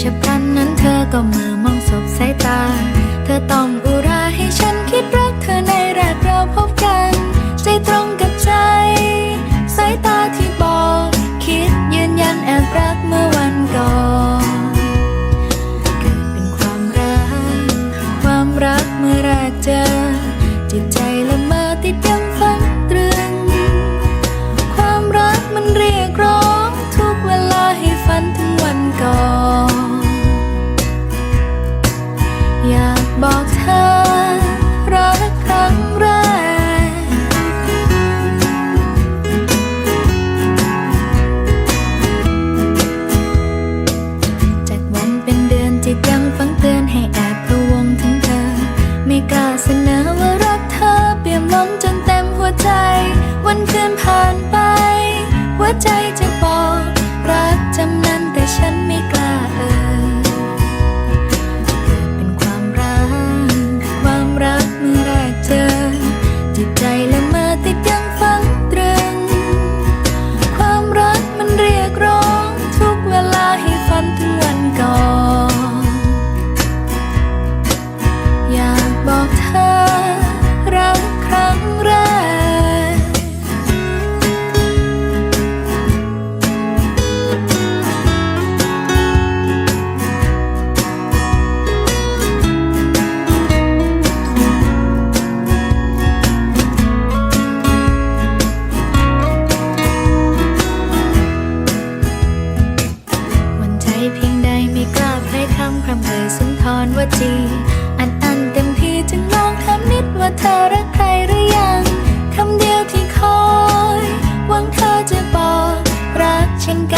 ชะพลันนั้นเธอก็มือมองสบสายตา เธอต้องอุราให้ฉันคิดรัก วใจ วันคืนผ่านไป หัวใจจะบอก รักจำนั้นแต่ฉัน ร่ำเอ่ยสุนทรวจีอันอันเต็มที่จึงลองคำนิดว่าเธอรักใครหรือยังคำเดียวที่คอยหวังเธอจะบอกรักฉันกัน